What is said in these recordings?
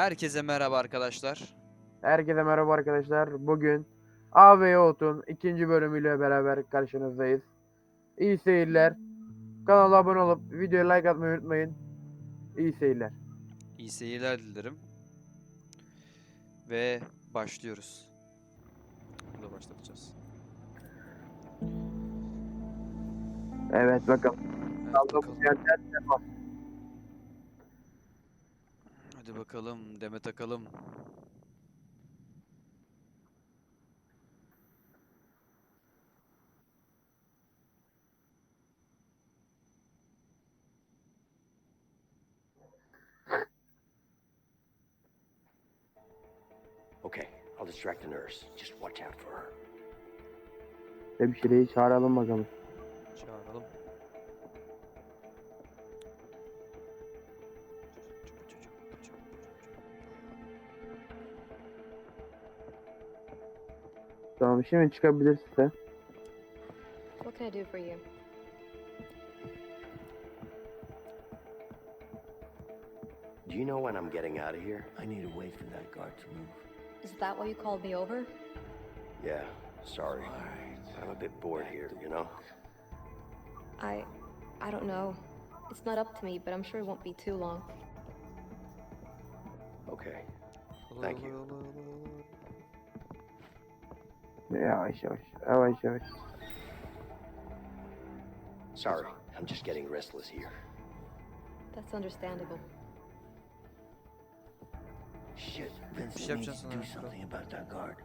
Herkese merhaba arkadaşlar. Herkese merhaba arkadaşlar. Bugün AB Otun ikinci bölümüyle beraber karşınızdayız. İyi seyirler. Kanala abone olup videoya like atmayı unutmayın. İyi seyirler. İyi seyirler dilerim. Ve başlıyoruz. Burada başlatacağız. Evet bakalım. Evet, bakalım. Hadi bakalım Demet Akalım. Okay, I'll distract the nurse. Just watch out for her. Hemşireyi çağıralım bakalım. Tamam şimdi çıkabilirsin sen. What can I do for you? Do you know when I'm getting out of here? I need to wait for that guard to move. Is that why you called me over? Yeah, sorry. I'm a bit bored here, you know? I. I don't know. It's not up to me, but I'm sure it won't be too long. Okay. Thank you. Yavaş yavaş. Yavaş yavaş. Sorry, I'm just getting restless here. That's understandable. Shit, Bir Vincent şey needs to do something about that guard.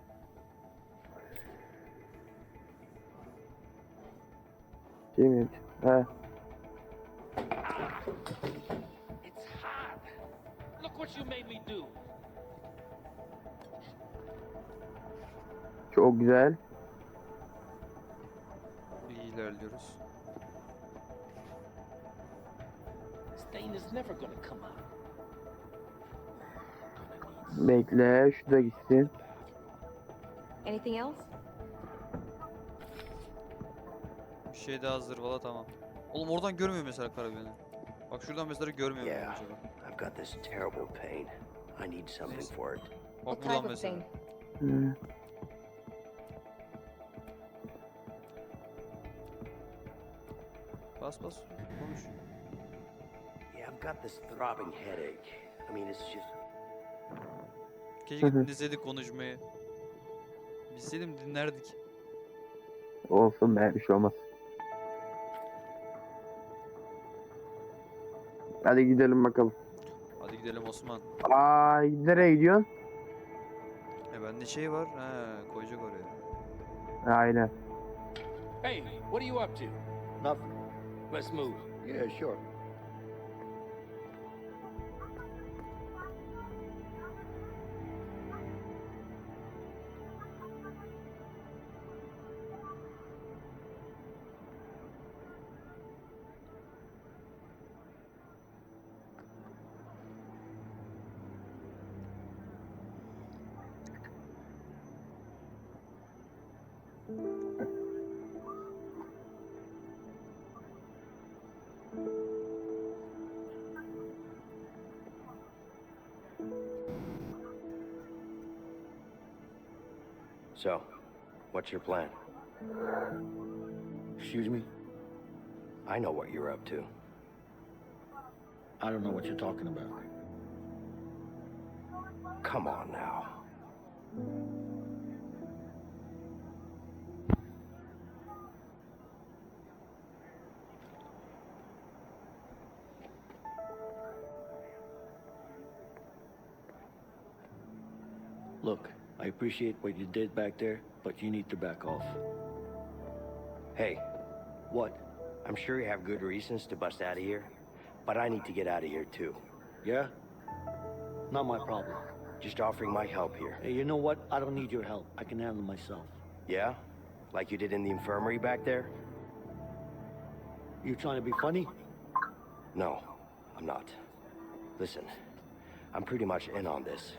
Şey mi? He. It's hot. Look what you made me do. Çok güzel. İyi ilerliyoruz. Stain is never gonna come out. Bekle. Şu da gitsin. Anything else? Bir şey daha hazır valla tamam. Oğlum oradan görmüyor mesela karabini. Bak şuradan mesela görmüyor Yeah. acaba. I've got this terrible pain. I need something for it. Bak buradan mesela. thing? Bas bas konuş. Yeah, I've got this throbbing headache. I mean, it's just. Keşke dinleseydik konuşmayı. Bilseydim dinlerdik. Olsun be bir şey olmaz. Hadi gidelim bakalım. Hadi gidelim Osman. Aa nereye gidiyorsun? E bende şey var. He koyacak oraya. Aynen. Hey, what are you up to? Nothing. Let's move. Yeah, sure. So, what's your plan? Excuse me? I know what you're up to. I don't know what you're talking about. Come on now. Look, I appreciate what you did back there, but you need to back off. Hey, What? I'm sure you have good reasons to bust out of here, but I need to get out of here too. Yeah? Not my problem. Just offering my help here. Hey, you know what? I don't need your help. I can handle myself. Yeah? Like you did in the infirmary back there? You trying to be funny? No, I'm not. Listen, I'm pretty much in on this.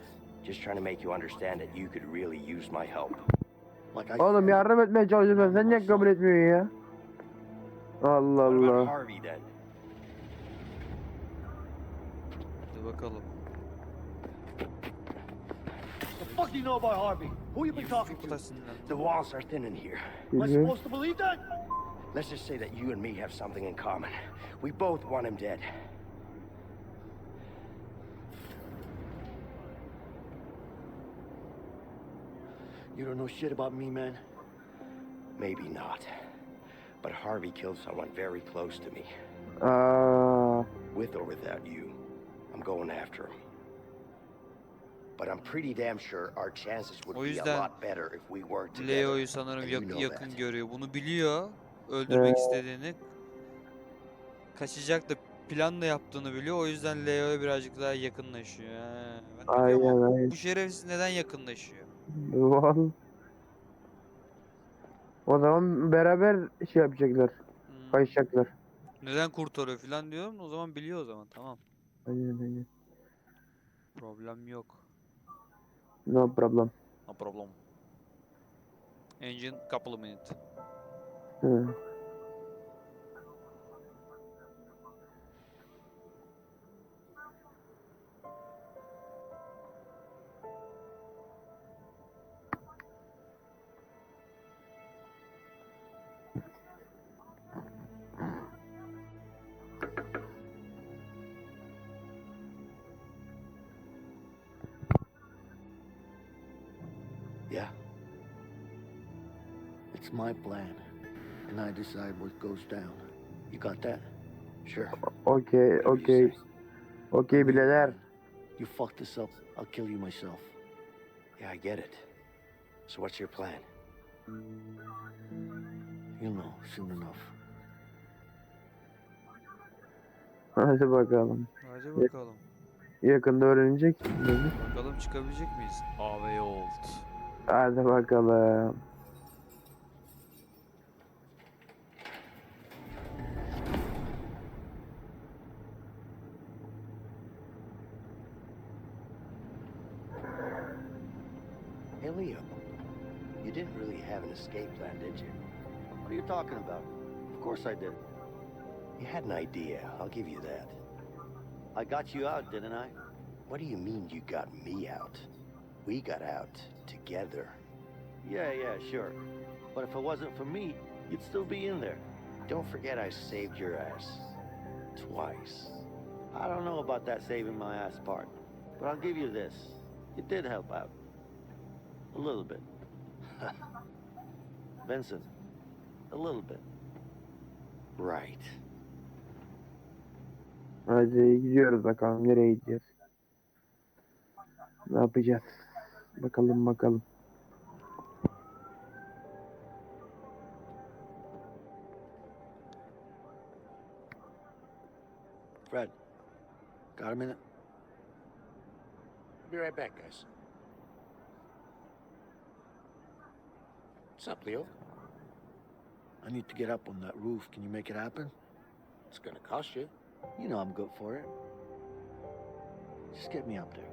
Just trying to make you understand that you could really use my help. Like I Oğlum yardım etmeye çalışıyorum. Sen niye kabul etmiyorsun ya? Allah What about Allah. Harvey then? Hadi bakalım. fuck do you know about Harvey? Who you been talking to? kadar sinirlendim. The walls are thin in here. Am I supposed to believe that? Let's just say that you and me have something in common. We both want him dead. You don't know shit about me, man. Maybe not. But Harvey killed someone very close to me. Aa, With or without you, I'm going after him. But I'm pretty damn sure our chances would be a lot better if we worked together. Leo'yu sanırım yak- yakın that. görüyor. Bunu biliyor. Öldürmek istediğini. Kaçacak da plan da yaptığını biliyor. O yüzden Leo'ya birazcık daha yakınlaşıyor. Ben aynen aynen. Bu şerefsiz neden yakınlaşıyor? Vallahi. O zaman beraber şey yapacaklar. Hmm. Kayışacaklar. Neden kurtarıyor falan diyorum. O zaman biliyor o zaman. Tamam. Aynen aynen. Problem yok. No problem. No problem. Engine couple of minutes. Hı. It's my plan, and I decide what goes down. You got that? sure. Okey. say. Okey bileler. You fuck this up, I'll kill you myself. Yeah, I get it. So what's your plan? You'll know soon enough. Hadi bakalım. Hadi bakalım. Yakında öğrenecek. Bakalım çıkabilecek miyiz? Old. Hadi bakalım. An escape plan, did you? What are you talking about? Of course I did. You had an idea, I'll give you that. I got you out, didn't I? What do you mean you got me out? We got out together. Yeah, yeah, sure. But if it wasn't for me, you'd still be in there. Don't forget I saved your ass. Twice. I don't know about that saving my ass part, but I'll give you this. You did help out. A little bit. Vincent, a little bit. Right. Hadi gidiyoruz bakalım. Nereye gideceğiz? Ne yapacağız? Bakalım bakalım. Fred, got a minute? Be right back, guys. What's up, Leo? I need to get up on that roof. Can you make it happen? It's gonna cost you. You know I'm good for it. Just get me up there.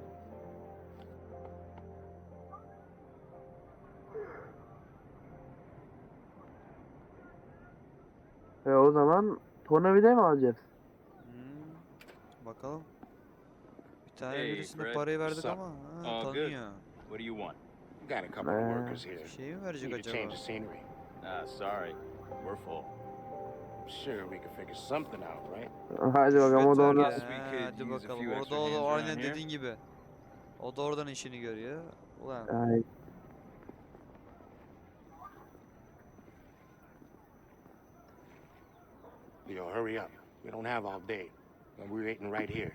E o zaman tornavida mı alacağız? Hmm. Bakalım. Bir tane Hey, birisine Fred. parayı verdik What's up? ama ha, All good. tanıyor. What do you want? Got a couple of Uh, workers here. Şey mi verecek Need to acaba? change the scenery. Ah, sorry. We're full. Sure, we can figure something out, right? Hadi bakalım o da could hadi bakalım. Orada o da aynen dediğin gibi. O da oradan işini görüyor. Ulan Ay, Leo, hurry up. We don't have all day. And we're waiting right here.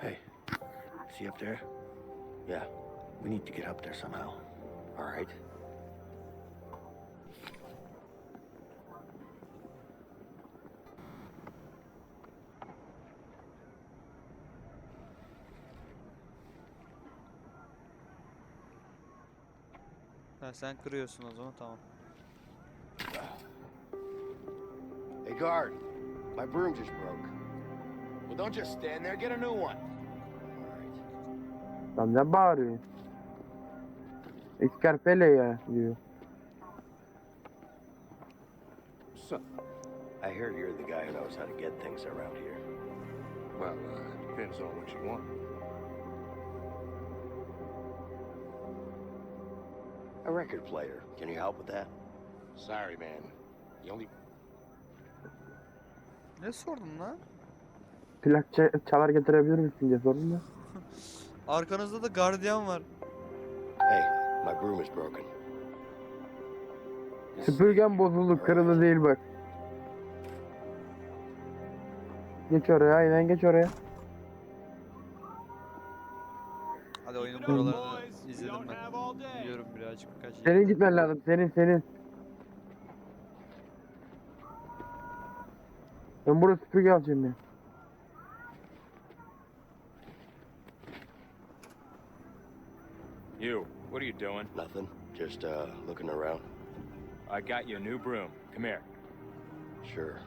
Hey, see up there? Yeah, We need to get up there somehow. all right. ha, sen kırıyorsun o zaman tamam. Hey, guard. My broom just broke. Well, don't just stand there. Get a new one. All right. Lan ne bağırıyor? İskarpele ya diyor. So, I hear you're the guy who knows how to get things around here. well, uh, it depends on what you want. A record player. Can you help with that? Sorry, man. The only Ne sordun lan? Plak ça- çalar getirebilir misin diye sordum da. Arkanızda da gardiyan var. My broom is broken. Süpürgen bozuldu kırıldı değil bak. Geç oraya aynen geç oraya. Hadi oyunun buralarını izledim ben. Biliyorum birazcık birkaç yer. Senin gitmen lazım senin senin. Ben burada süpürge alacağım ya. Doing? Nothing. Just uh, looking around. I got you a new broom. Come here. Sure.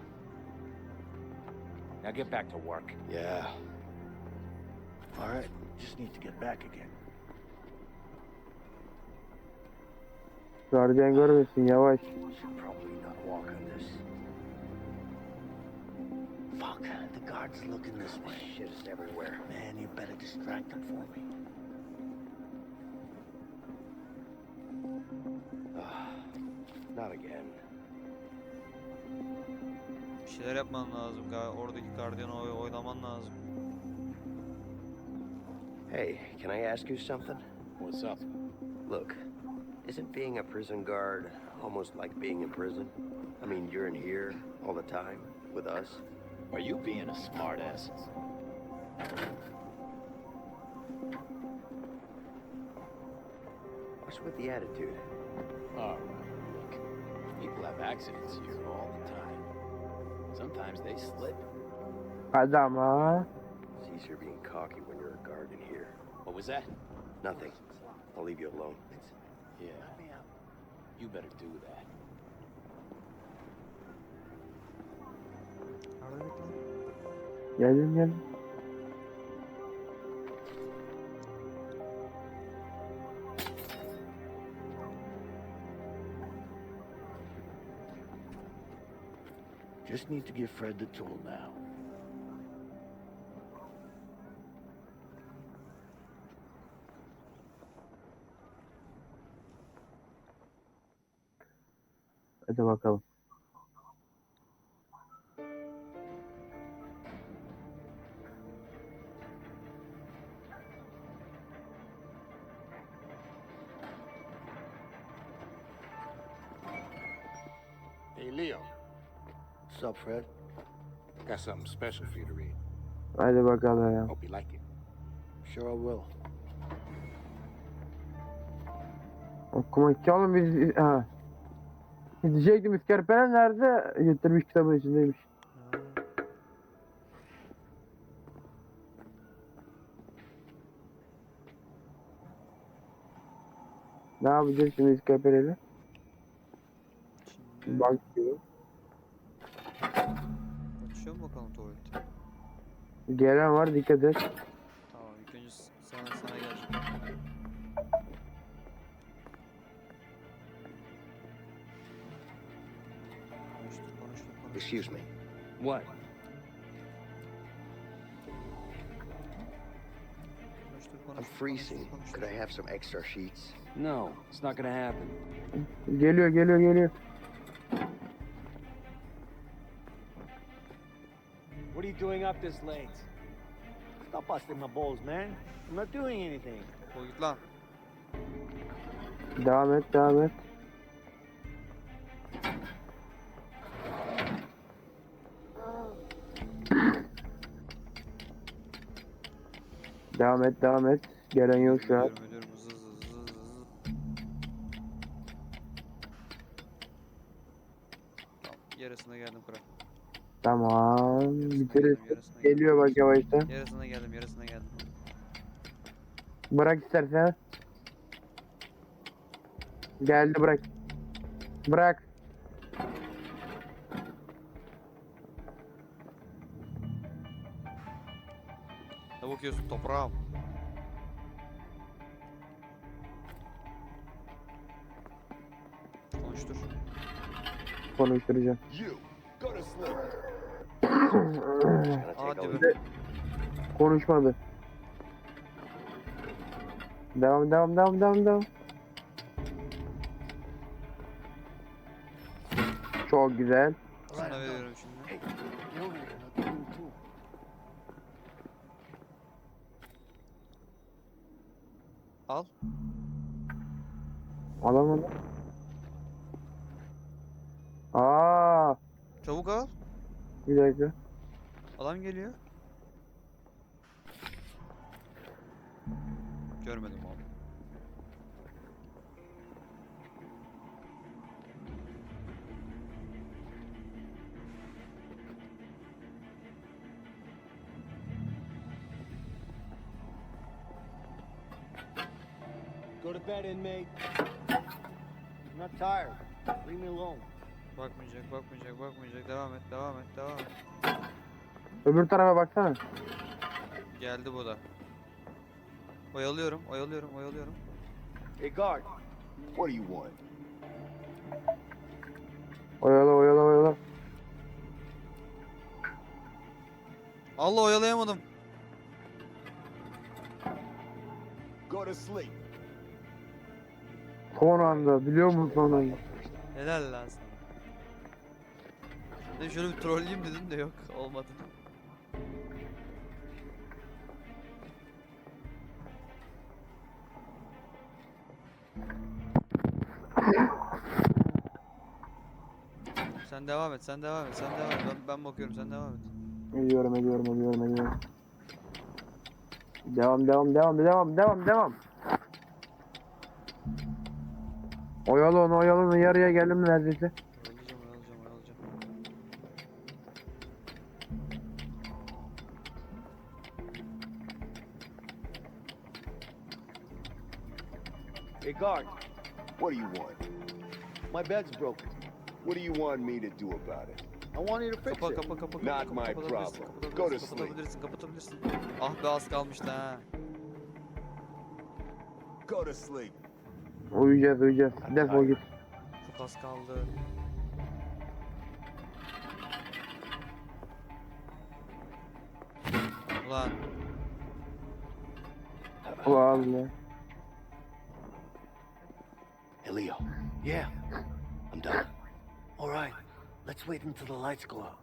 Now get back to work. Yeah. All right, just need to get back again. Gardiyan görmesin yavaş. Should probably not walk on this. Fuck, the guard's looking this way. Shit is everywhere. Man, you better distract him for me. Şeyler yapman lazım. Oradaki gardiyanı oy oylaman lazım. Hey, can I ask you something? What's up? Look, isn't being a prison guard almost like being in prison? I mean, you're in here all the time with us. Are you being a smartass? What's with the attitude? All right, look. People have accidents here all the time. Sometimes they slip. Adam ha. It's easier being cocky when you're a guard in here. What was that? Nothing. I'll leave you alone. Yeah. You better do that. Geldim geldim. Just need to give Fred the tool now. Hadi bakalım. Hey, Leo. What's up, Fred? Got something special for you to read. Hadi bakalım. Hope you like it. Sure I will. Okumak ki oğlum biz ha. Diyecektim İskerpenen nerede? Getirmiş kitabın içindeymiş. Ne yapacağız şimdi İskerpenen'e? Şimdi Bak. Açıyor mu bakalım tuvaleti? Gelen var dikkat et. Tamam ilk önce sana sana geleceğim. Konuştur konuştur konuştur. Excuse me. What? Konuştur I'm freezing. Could I have some extra sheets? No, it's not gonna happen. Geliyor geliyor geliyor. Doing up this late? Stop busting my balls, man. I'm not doing anything. Git lan. Devam et devam et. Devam et devam et. Gelen yok şu an. Ediyorum ediyorum hızlı hızlı hızlı hızlı. Tamam yarısına geldim kral. Geldim, yarısına geldim. Geliyor bak yavaştan. Yarısına geldim yarısına geldim. Bırak istersen. Geldi bırak. Bırak. Ne bakıyorsun toprağım? Konuştur. Konuşturacağım. Gonna Konuşmadı? Konuşmadı. Devam devam devam devam devam. Çok güzel. Sana veriyorum şimdi. Al. Adam adam. Aa, Çabuk al. bir dakika. Adam geliyor. Görmedim abi. Go to bed, inmate. I'm not tired. Leave me alone. Bakmayacak, bakmayacak, bakmayacak. Devam et, devam et, devam et. Öbür tarafa baksana. Geldi bu da. Oyalıyorum, oyalıyorum, oyalıyorum. Hey, guard. What do you want? Oyala oyala oyala. Allah oyalayamadım. Go to sleep. Son anda biliyor musun son anda? Helal lan sana. Dedim şöyle bir trolleyeyim dedim de yok, olmadı. Sen devam et, sen devam et, sen devam et. Ben, ben bakıyorum, sen devam et. Ediyorum ediyorum ediyorum ediyorum. Devam devam devam devam devam devam. Oyalı onu oyalı onu yarıya geldim neredeyse. Guard. What do you want? My bed's broken. What do you want me to do about it? I want you to fix Kapa it. kapa kapa kapa Not kapa my kapatabilirsin, problem. Go to kapatabilirsin, kapatabilirsin, kapatabilirsin. Ah be az kalmıştı ha. Go to sleep. Uyuyacağız uyuyacağız. Defol git. Çok az kaldı. Ulan Ulan ya. Hey, Yeah. I'm done. All right. Let's wait until the lights go out.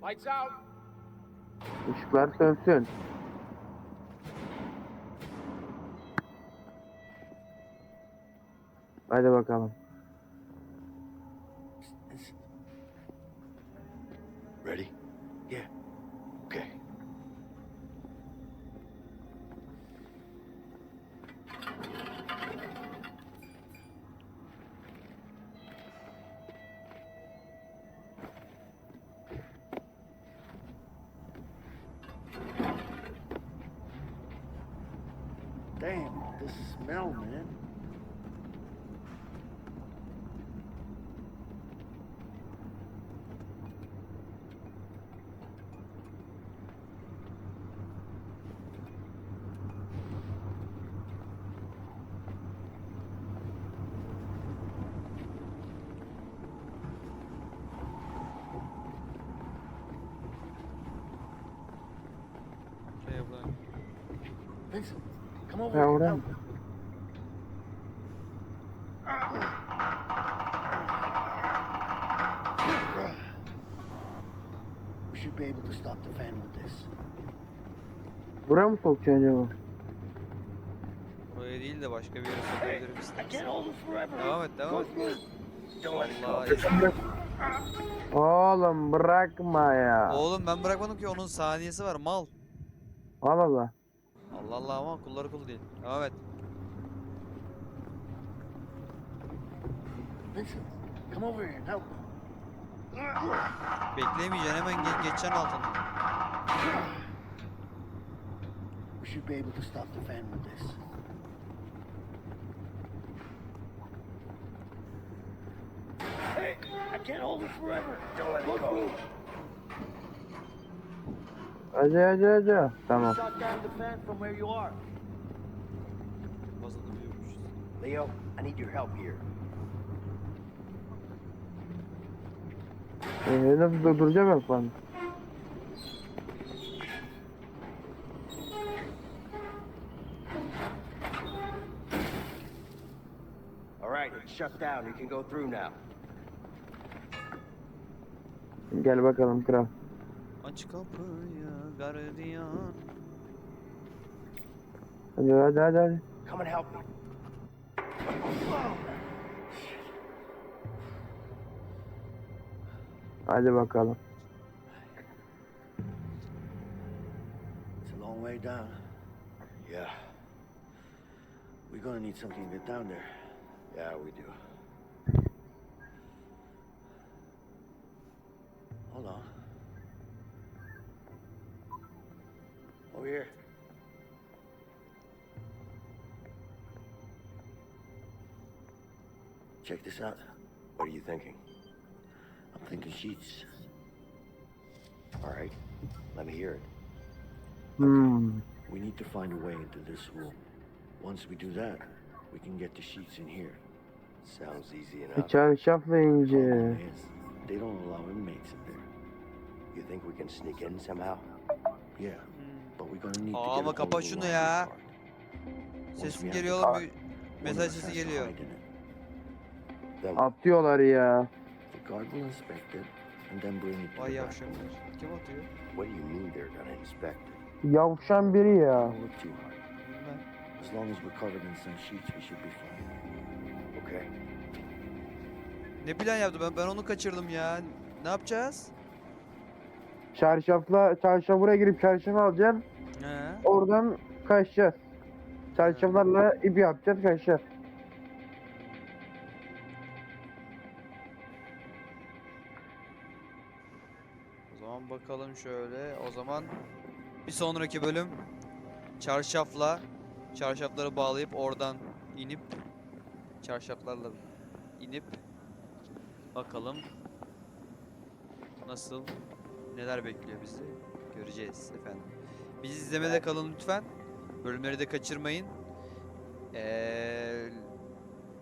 Lights out. Işıklar sönsün. Hadi bakalım. Fan with this. Buraya mı sokacaksın acaba? Buraya değil de başka bir yere forever. Devam et, devam et. Vallahi. Oğlum bırakma ya. Oğlum ben bırakmadım ki onun saniyesi var mal. Al Allah. Allah Allah ama kulları kul değil. Devam et. Vincent, come over here and help. Bekleyemeyeceksin hemen ge- geçeceksin altından. We should be able to stop the fan with this. Hey, I can't hold it forever. Don't let it go. Hadi hadi hadi. Tamam. Leo, I need your help here. Ee, nasıl durduracağım yok bana? shut down. You can go through now. Gel bakalım kral. Aç kapıyı gardiyan. Hadi hadi hadi. hadi. Come and help me. Hadi bakalım. It's a long way down. Yeah, We're gonna need something to get down there. yeah, we do. Check this out. What are you thinking? I'm thinking sheets. All right, let me hear it. Hmm. We need to find a way into this room. Once we do that, we can get the sheets in here. Sounds easy Bir enough. çarşafla ince. Problem is, they don't allow inmates in there. You think we can sneak in somehow? Yeah, but we're gonna need to Aa, get ama a hold kapa of the şunu laundry ya. cart. Once Sesim geliyor the oğlum. cart, bir one of Mesaj us sesi geliyor. Then Atıyorlar ya. The guard will inspect it and then bring it to Vay the back yavşaklar. Kim atıyor? what do you mean they're gonna inspect it? Yavşan biri ya. Don't look too hard. Bilmem. As long as we're covered in some sheets, we should be fine. Okay. Ne plan yaptı ben ben onu kaçırdım ya. Ne yapacağız? Çarşafla çarşaf buraya girip çarşaf alacağım. He. Oradan kaçacağız. Çarşaflarla ip yapacağız kaçacağız. Bakalım şöyle. O zaman bir sonraki bölüm çarşafla çarşafları bağlayıp oradan inip çarşaflarla inip bakalım nasıl neler bekliyor bizi göreceğiz efendim. Bizi izlemede kalın lütfen. Bölümleri de kaçırmayın. Ee,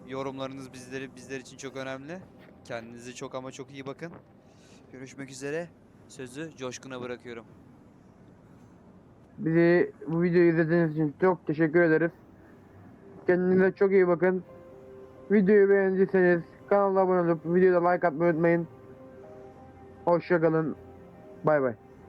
yorumlarınız bizleri bizler için çok önemli. Kendinize çok ama çok iyi bakın. Görüşmek üzere. Sözü Coşkun'a bırakıyorum. Bizi bu videoyu izlediğiniz için çok teşekkür ederiz. Kendinize çok iyi bakın. Videoyu beğendiyseniz kanala abone olup videoda like atmayı unutmayın. Hoşçakalın. Bay bay.